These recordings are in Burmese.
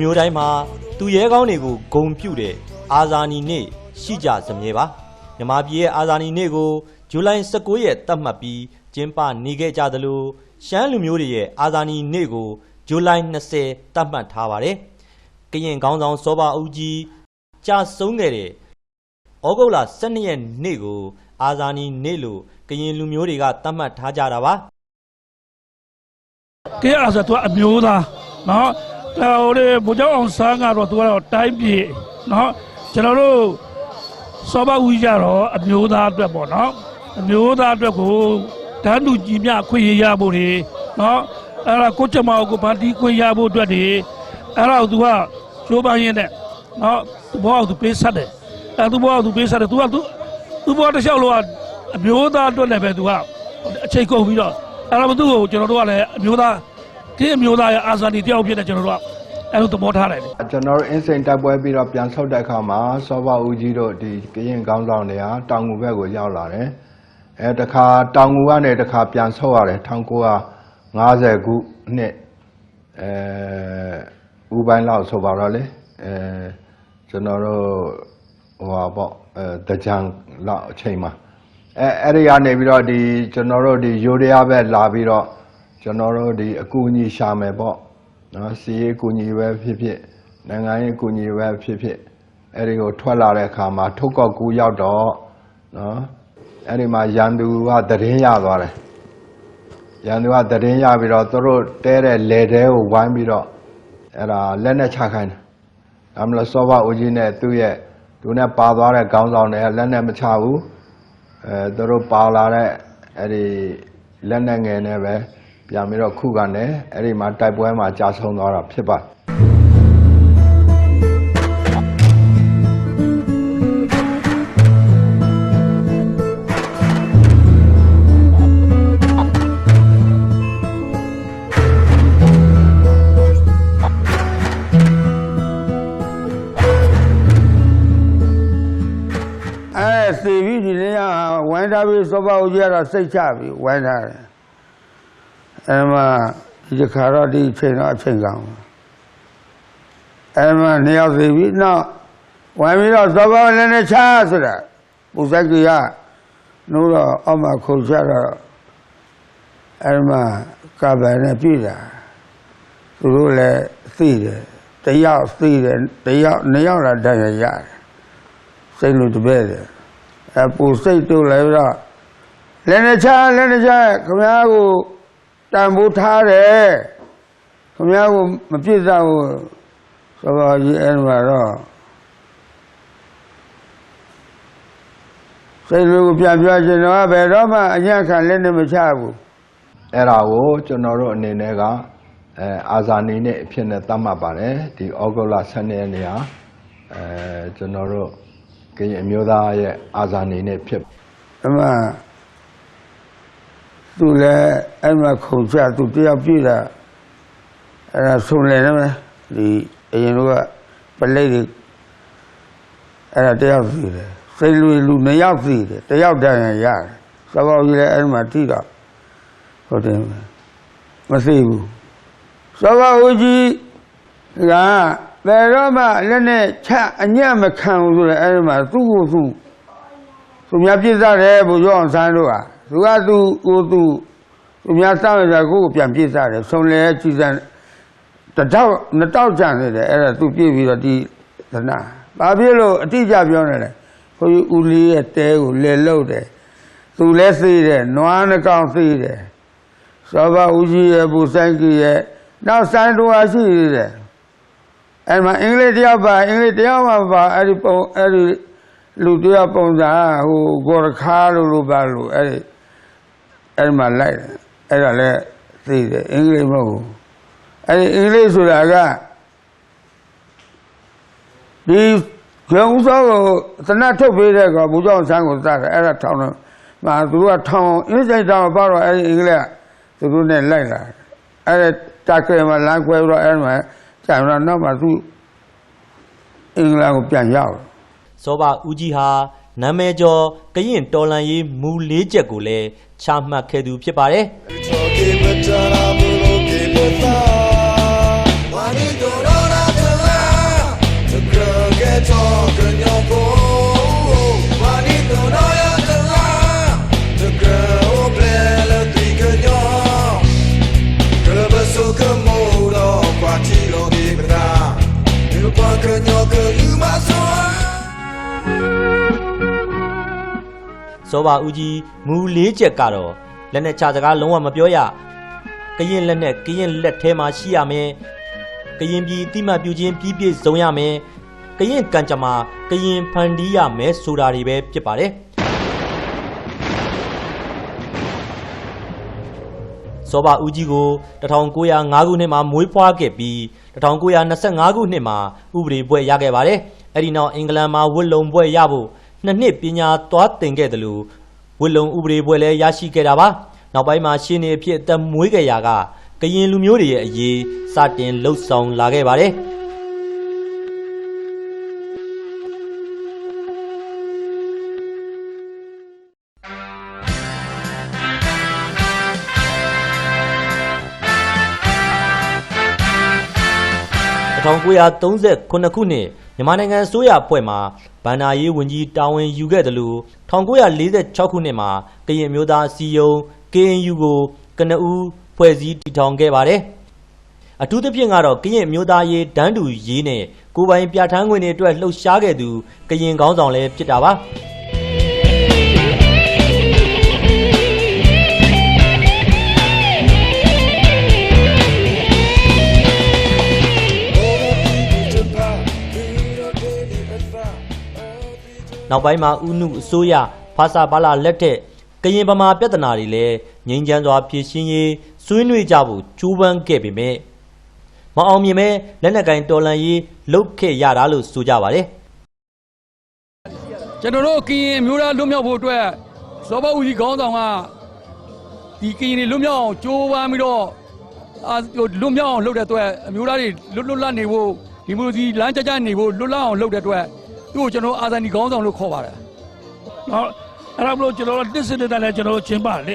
မျိုးတိုင်းမှာသူရဲကောင်းတွေကိုဂုံပြုတဲ့အာဇာနည်နေ့ရှိကြစမြဲပါမြန်မာပြည်ရဲ့အာဇာနည်နေ့ကိုဇူလိုင်19ရက်သတ်မှတ်ပြီးကျင်းပနေခဲ့ကြသလိုရှမ်းလူမျိုးတွေရဲ့အာဇာနည်နေ့ကိုဇူလိုင်20သတ်မှတ်ထားပါတယ်ကရင်ကောင်းဆောင်စောပါဦးကြီးကြာဆုံးခဲ့တဲ့ဩဂုတ်လ12ရက်နေ့ကို အာဇာနည်နေ့လို့ကရင်လူမျိုးတွေကသတ်မှတ်ထားကြတာပါကဲအားဆိုသူကအမျိုးသားနော် ဒါဟိုလေဘုကြောင့်အောင်ဆန်းကတော့သူကတော့တိုင်းပြည်နော်ကျွန်တော်တို့စောဘဦးကြတော့အမျိုးသားအတွက်ပေါ့နော်အမျိုးသားအတွက်ကိုတန်းတူကြီးမြခွင့်ရရဖို့တွေနော်အဲ့ဒါကိုကျမကိုပါတီခွင့်ရဖို့အတွက်တွေအဲ့ဒါကိုသူကကျိုးပန်းရင်းနဲ့နော်သူဘောကသူပေးဆက်တယ်အဲ့သူဘောကသူပေးဆက်တယ်သူကသူသူဘောတစ်လျှောက်လောကအမျိုးသားအတွက်လည်းပဲသူကအချိန်ကုန်ပြီးတော့အဲ့ဒါမသူ့ကိုကျွန်တော်တို့ကလည်းအမျိုးသား ဒီအမျိုးသားရဲ့အာဇာနည်တယောက်ဖြစ်တဲ့ကျွန်တော်တို့ကအဲ့လိုသဘောထားတယ်လေကျွန်တော်တို့အင်းစိန်တိုက်ပွဲပြီးတော့ပြန်ဆုတ်တဲ့အခါမှာစောဘဦးကြီးတို့ဒီကရင်ကောင်းဆောင်တွေကတောင်ငူဘက်ကိုရောက်လာတယ်အဲတခါတောင်ငူကနေတခါပြန်ဆုတ်ရတယ်1950ခုနှစ်အဲဦးပိုင်းလောက်ဆိုပါတော့လေအဲကျွန်တော်တို့ဟိုပါပေါ့အဲတကြံလောက်အချိန်မှာအဲအဲ့ဒီကနေပြီးတော့ဒီကျွန်တော်တို့ဒီယူရီးယားဘက်လာပြီးတော့ ကျွန်တော်တို့ဒီအကူအညီရှာမယ်ပေါ့နော်စီရေးကူညီပဲဖြစ်ဖြစ်နိုင်ငံရေးကူညီပဲဖြစ်ဖြစ်အဲ့ဒီကိုထွက်လာတဲ့အခါမှာထုတ်ကောက်ကူရောက်တော့နော်အဲ့ဒီမှာရန်သူကသတင်းရသွားတယ်ရန်သူကသတင်းရပြီးတော့သူတို့တဲတဲ့လေတဲကိုဝိုင်းပြီးတော့အဲ့ဒါလက်နဲ့ချခိုင်းတယ်ဒါမှမဟုတ်စောဘဦးကြီးနဲ့သူ့ရဲ့သူနဲ့ပါသွားတဲ့ခေါင်းဆောင်တွေကလက်နဲ့မချဘူးအဲသူတို့ပါလာတဲ့အဲ့ဒီလက်နဲ့ငယ်နဲ့ပဲ ပြန်ပြီးတော့ခုခံတယ်အဲ့ဒီမှာတိုက်ပွဲမှာကြာဆုံးသွားတာဖြစ်ပါတယ်အဲသေပြီးဒီနေ့ကဝိုင်းထားပြီးစောပါဦးကြီးကတော့စိတ်ချပြီးဝိုင်းထားတယ် အဲမှာဒီခါတော့ဒီအချိန်တော့အချိန်ကောင်းအဲမှာနှစ်ယောက်သေပြီးနောက်ဝိုင်းပြီးတော့စောပါဦးလည်းနဲ့ချဆိုတာပူဇက်ကြီးကနိုးတော့အောက်မှာခုန်ချတော့အဲမှာကဗန်နဲ့ပြည်တာသူတို့လည်းသိတယ်တယောက်သိတယ်တယောက်နှစ်ယောက်လာတန်ရရတယ်စိတ်လို့တပည့်တယ်အပူစိတ်တို့လည်းတော့လည်းနဲ့ချလည်းနဲ့ချခမ ्या ကို တန်ဖိုးထားတယ်ခမ ्या ကိုမပြစ်စားဘူးဆိုတော့ဒီအဲ့မှာတော့စိတ်လို့ကိုပြန်ပြချင်တော့ဘယ်တော့မှအညံ့ခံလည်းနဲ့မချဘူးအဲ့ဒါကိုကျွန်တော်တို့အနေနဲ့ကအဲအာဇာနည်နဲ့အဖြစ်နဲ့သတ်မှတ်ပါတယ်ဒီဩဂုတ်လ12ရက်နေ့ဟာအဲကျွန်တော်တို့ကရင်အမျိုးသားရဲ့အာဇာနည်နဲ့ဖြစ်အမှ သူလည်းအဲ့မှာခုန်ချသူတယောက်ပြည့်တာအဲ့ဒါဆုံးလဲနော်ဒီအရင်ကပလိတ်တွေအဲ့ဒါတယောက်စီတယ်စိတ်လူလူနှစ်ယောက်စီတယ်တယောက်တန်ရရတယ်သဘောကြီးလည်းအဲ့မှာတိတော့ဟုတ်တယ်မသိဘူးသဘောကြီးကဘယ်တော့မှလည်းနဲ့ချအညံ့မခံဘူးဆိုတော့အဲ့ဒီမှာသူ့ကိုသူ့သူများပြစ်စားတယ်ဘုရားအောင်ဆန်းတို့ဟာ သူကသူကိုသူသူများစောင့်ရတာကိုယ်ကိုပြန်ပြစ်စားတယ်ဆုံလဲကြည်စံတစ်တောက်နှစ်တောက်ကြံနေတယ်အဲ့ဒါသူပြစ်ပြီးတော့ဒီသနာဘာဖြစ်လို့အတိအကျပြောနေလဲခွေဦးလေးရဲ့တဲကိုလဲလုတ်တယ်သူလဲသိတယ်နွားနှကောင်သိတယ်သောဘဦးကြီးရဲ့ဘူဆိုင်ကြီးရဲ့နောက်ဆိုင်တော်ဟာရှိသေးတယ်အဲ့မှာအင်္ဂလိပ်တယောက်ပါအင်္ဂလိပ်တယောက်မှမပါအဲ့ဒီပုံအဲ့ဒီလူတယောက်ပုံစံဟိုဂေါ်ရခါလို့လို့ပါလို့အဲ့ဒီ အဲ့ဒီမှာလိုက်တယ်အဲ့ဒါလည်းသိတယ်အင်္ဂလိပ်မဟုတ်ဘူးအဲ့ဒီအင်္ဂလိပ်ဆိုတာကဒီကျောင်းစောကိုသနတ်ထုတ်ပေးတဲ့ကောင်ဘူကြောင့်ဆန်းကိုစတယ်အဲ့ဒါထောင်းတော့မှာသူတို့ကထောင်းအင်းစိတ်တောင်ပါတော့အဲ့ဒီအင်္ဂလိပ်ကသူတို့နဲ့လိုက်လာတယ်အဲ့ဒါတက်ကဲမှာလမ်းခွဲပြီးတော့အဲ့ဒီမှာကျန်တော့နောက်မှသူအင်္ဂလိပ်ကိုပြန်ရောက်တယ်စောဘဦးကြီးဟာ နာမည်ကျော်ကရင်တော်လန်ရေးမူလေးချက်ကိုလည်းချမှတ်ခဲ့သူဖြစ်ပါတယ်။ စောဘာဦးကြီးမူလေးချက်ကတော့လက်နဲ့ချစကားလုံးဝမပြောရကရင်လက်နဲ့ကရင်လက်ထဲမှာရှိရမယ်ကရင်ပြည်အတိမတ်ပြုခြင်းပြီးပြည့်စုံရမယ်ကရင်ကံကြမ္မာကရင်ဖန်တီးရမယ်ဆိုတာတွေပဲဖြစ်ပါတယ်စောဘာဦးကြီးကို1905ခုနှစ်မှာမွေးဖွားခဲ့ပြီး1925ခုနှစ်မှာဥပဒေဘွဲ့ရခဲ့ပါတယ်။အဲဒီနောက်အင်္ဂလန်မှာဝတ်လုံဘွဲ့ရဖို့ နှစ်နှစ်ပညာသွားသင်ခဲ့တယ်လို့ဝတ်လုံဥပဒေဘွဲ့လည်းရရှိခဲ့တာပါ။နောက်ပိုင်းမှာရှင်းနေအဖြစ်အသက်မွေးခဲ့ရာကကရင်လူမျိုးတွေရဲ့အရေးစတင်လှုပ်ဆောင်လာခဲ့ပါတယ်။1939ခုနှစ် မြန်မာနိုင်ငံအစိုးရအဖွဲ့မှဗန္နာရေးဝန်ကြီးတာဝန်ယူခဲ့တယ်လို့1946ခုနှစ်မှာကရင်မျိုးသားအစည်းအရုံး KNU ကိုကနဦးဖွဲ့စည်းတည်ထောင်ခဲ့ပါတယ်။အထူးသဖြင့်ကတော့ကရင်မျိုးသားရေးဒန်းတူရေးနဲ့ကိုယ်ပိုင်ပြဋ္ဌာန်းခွင့်တွေအတွက်လှုပ်ရှားခဲ့သူကရင်ခေါင်းဆောင်လည်းဖြစ်တာပါ။ နောက်ပိုင်းမှာဥနုအစိုးရဖာစာဘာလာလက်ထက်ကရင်ဗမာပြဿနာတွေလည်းငြိမ်းချမ်းစွာဖြေရှင်းရေးဆွေးနွေးကြဖို့ကြိုးပမ်းခဲ့ပေမဲ့မအောင်မြင်မဲ့လက်နက်ကင်တော်လန်ရေးလုတ်ခဲ့ရတာလို့ဆိုကြပါတယ်ကျွန်တော်တို့ကရင်အမျိုးသားလွတ်မြောက်ဖို့အတွက်ဇောဘဦးကြီးခေါင်းဆောင်ကဒီကရင်တွေလွတ်မြောက်အောင်ကြိုးပမ်းပြီးတော့အာဟိုလွတ်မြောက်အောင်လုပ်တဲ့အတွက်အမျိုးသားတွေလွတ်လွတ်လပ်နေဖို့ဒီမိုကရေစီလမ်းကျကျနေဖို့လွတ်လပ်အောင်လုပ်တဲ့အတွက် သူ့ကိုကျွန်တော်အာဇာနည်ခေါင်းဆောင်လို့ခေါ်ပါတယ်နော်အဲ့ဒါမလို့ကျွန်တော်တို့တစ်စတဲ့လည်းကျွန်တော်တို့ချင်းပါလေ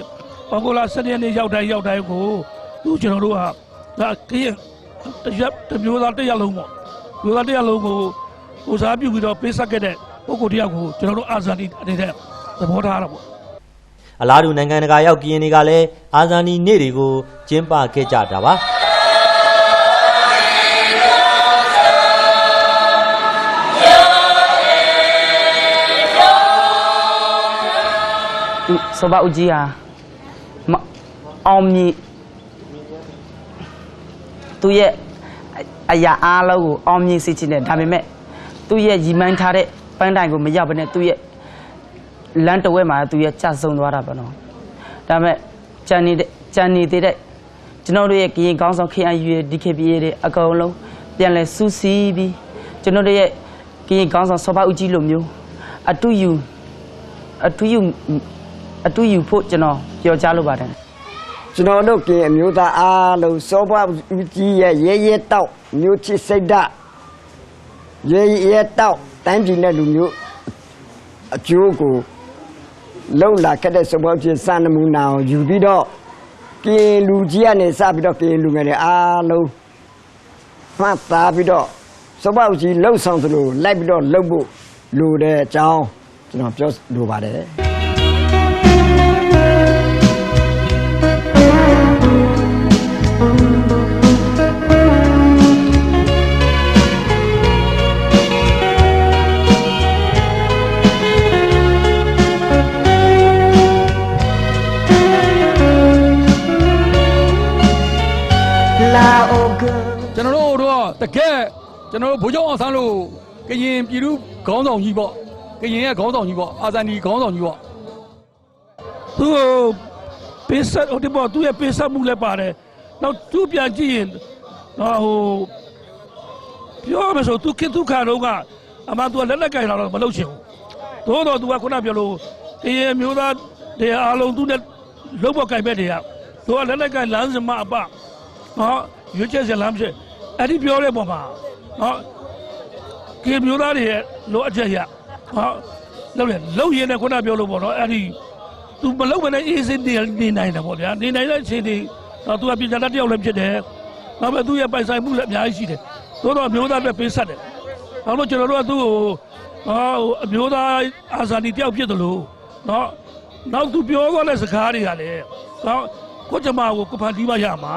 ဘောက်ကလာ7ရက်နေ့ရောက်တိုင်းရောက်တိုင်းကိုသူကျွန်တော်တို့ကဒါကရင်တရက်တစ်မျိုးသားတစ်ရက်လုံးပေါ့မျိုးသားတစ်ရက်လုံးကိုကိုစားပြုပြီးတော့ပေးဆက်ခဲ့တဲ့ပုဂ္ဂိုလ်တယောက်ကိုကျွန်တော်တို့အာဇာနည်အနေနဲ့သဘောထားရတာပေါ့အလားတူနိုင်ငံတကာရောက်ကရင်တွေကလည်းအာဇာနည်နေ့တွေကိုကျင်းပခဲ့ကြတာပါ စောဘဦးကြီးဟာမအောင်မြင်သူရဲ့အအရာအားလုံးကိုအောင်မြင်စေချင်တယ်ဒါပေမဲ့သူရဲ့ရည်မှန်းထားတဲ့ပန်းတိုင်ကိုမရောက်ဘဲနဲ့သူရဲ့လမ်းတစ်ဝက်မှာသူရဲ့ကြဆုံသွားတာပေါ့နော်ဒါပေမဲ့ကြံနေတဲ့ကြံနေသေးတဲ့ကျွန်တော်တို့ရဲ့ကရင်ကောင်းဆောင် KNU ရဲ့ DKBA တွေအကုန်လုံးပြန်လဲစူးစီးပြီးကျွန်တော်တို့ရဲ့ကရင်ကောင်းဆောင်စောဘဦးကြီးလိုမျိုးအတူယူအထူးယူ အထူးယူဖို့ကျွန်တော်ပြောကြားလိုပါတယ်ကျွန်တော်တို့ကင်အမျိုးသားအားလုံးစောဘဦးကြီးရဲ့ရဲရဲတောက်မျိုးချစ်စိတ်ဓာတ်ရဲရဲတောက်တန်းပြည်တဲ့လူမျိုးအကျိုးကိုလုံလာခဲ့တဲ့စောဘဦးကြီးစံနမူနာကိုယူပြီးတော့ကင်လူကြီးကနေစပြီးတော့ကင်လူငယ်တွေအားလုံးမှတ်သားပြီးတော့စောဘဦးကြီးလှုပ်ဆောင်သလိုလိုက်ပြီးတော့လှုပ်ဖို့လိုတဲ့အကြောင်းကျွန်တော်ပြောလိုပါတယ် ကျွန်တော်တို့ဗိုလ်ချုပ်အောင်ဆန်းလို့ကရင်ပြည်သူခေါင်းဆောင်ကြီးပေါ့ကရင်ရဲ့ခေါင်းဆောင်ကြီးပေါ့အာဇာနည်ခေါင်းဆောင်ကြီးပေါ့သူ့ကိုပေးဆက်ဟိုဒီပေါ်သူ့ရဲ့ပေးဆက်မှုလည်းပါတယ်နောက်သူပြန်ကြည့်ရင်တော့ဟိုပြောရမယ်ဆိုသူခင်သူခါတော့ကအမှသူကလက်လက်ကင်လာတော့မလုပ်ချင်ဘူးသို့တော့သူကခုနပြောလို့တရေမျိုးသားတရားအလုံးသူနဲ့လုံးပေါ်ကင်ဘက်တွေကသူကလက်လက်ကင်လမ်းစမအပနော်ရွေးချက်စလမ်းဖြစ်အဲ့ဒီပြောတဲ့ပုံမှာ နော်ကေမျိုးသားတွေရဲ့လိုအပ်ချက်ရနော်လုံးလေလုံးရင်လည်းခုနပြောလို့ပေါ့နော်အဲ့ဒီသူမလုပ်မနဲ့အေးစင်းနေနေနိုင်တယ်ပေါ့ဗျာနေနိုင်တဲ့အချိန်ဒီတော့သူကပြည်သားတစ်ယောက်လည်းဖြစ်တယ်နောက်ပဲသူရဲ့ပိုင်ဆိုင်မှုလည်းအများကြီးရှိတယ်သို့တော့အမျိုးသားပဲပေးဆက်တယ်နောက်လို့ကျွန်တော်တို့ကသူ့ကိုဟာဟိုအမျိုးသားအာဇာနည်တယောက်ဖြစ်တယ်လို့နော်နောက်သူပြောသွားတဲ့စကားတွေကလည်းနော်ကိုကျမကိုကိုဖန်တီးမရမှာ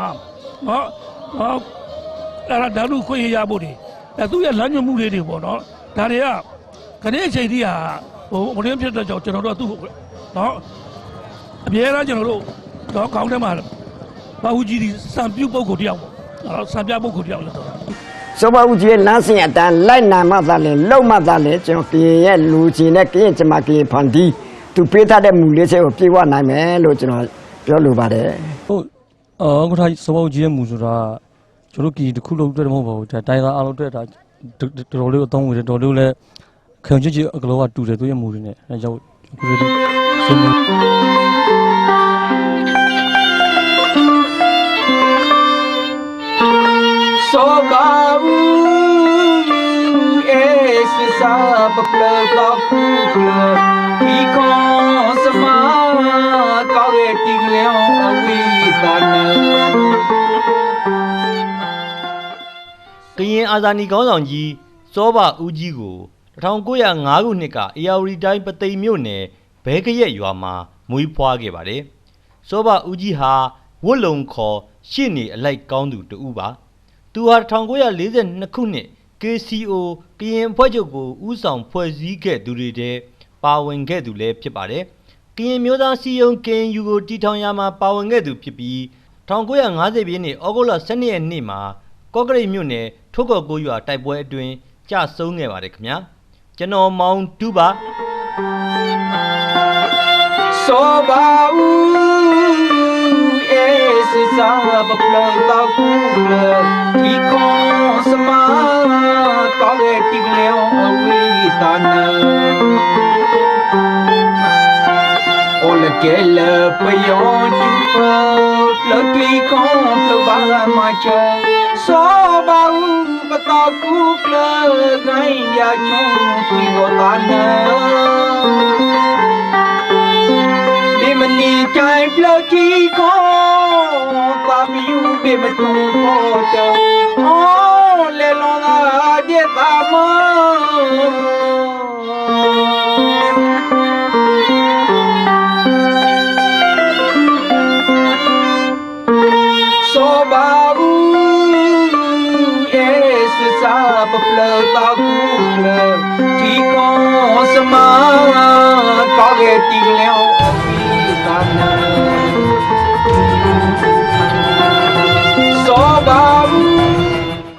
နော်နော်အဲ့ဒါဓာတ်လူခွင့်ရရဖို့တွေ အဲသူရဲ့လမ်းညွှန်မှုလေးတွေပေါ့နော်ဒါတွေကခဏအချိန်ကြီးဟာဟိုမရင်းဖြစ်တဲ့ကြောင့်ကျွန်တော်တို့ကသူ့ကိုနော်အပြဲတမ်းကျွန်တော်တို့တော့ခေါင်းထဲမှာဘာဝကြီးဒီစံပြုတ်ပုတ်ကိုတယောက်ပေါ့နော်စံပြပုတ်ကိုတယောက်လို့တော့စောဘဦးကြီးရဲ့လမ်းစဉ်အတန်းလိုက်နိုင်မှသာလေလုံမှသာလေကျွန်တော်ကရင်ရဲ့လူချင်းနဲ့ကရင်ကျမကရင်ဖန်တီးသူပေးထားတဲ့မူလေးချက်ကိုပြေဝနိုင်မယ်လို့ကျွန်တော်ပြောလိုပါတယ်ဟုတ်အော်ကိုထားစဘောကြီးရဲ့မူဆိုတာ ကျွန်တော်ကီတစ်ခုလုံးအတွက်မဟုတ်ပါဘူးဒါတိုင်းသားအားလုံးအတွက်ဒါတော်တော်လေးအသုံးဝင်တယ်တော်တော်လေးလည်းခံချစ်ချစ်အကလောကတူတယ်သူရဲ့မူတွေနဲ့အဲကြောင့်အခုလေးစင်း so ba u e si sa pa pla pa ku pla ki kon ကရင်အာဇာနည်ခေါင်းဆောင်ကြီးစောဘဦးကြီးကို1905ခုနှစ်ကအေယာဝတီတိုင်းပသိမ်မြို့နယ်ဘဲကရက်ရွာမှာမွေးဖွားခဲ့ပါတယ်။စောဘဦးကြီးဟာဝတ်လုံခေါ်ရှင့်နေအလိုက်ကောင်းသူတဦးပါ။သူဟာ1942ခုနှစ် KCO ကရင်အဖွဲ့ချုပ်ကိုဦးဆောင်ဖွဲ့စည်းခဲ့သူတွေထဲပါဝင်ခဲ့သူလည်းဖြစ်ပါတယ်။ကရင်မျိုးသားစီယုံ KNU ကိုတီထောင်ရာမှာပါဝင်ခဲ့သူဖြစ်ပြီး1950ပြည့်နှစ်ဩဂုတ်လ12ရက်နေ့မှာ ကော့ကရိတ်မြို့နယ်ထုတ်ကော်ကိုရွာတိုက်ပွဲအတွင်းကြဆုံးခဲ့ပါတယ်ခင်ဗျာကျွန်တော်မောင်တူပါ so ba u e si sa pa pla pa ku pla ki kon sama ka ge ti leon a wi ta na Ole ke le pe yo chu pa le tui kon le ba ma cha so ba u pa ta ku le gai ya chu ti go ta na Bi ma ni chai le ti kon ta mi u bi ma tu po cha Oh le lo na de ta ma so love.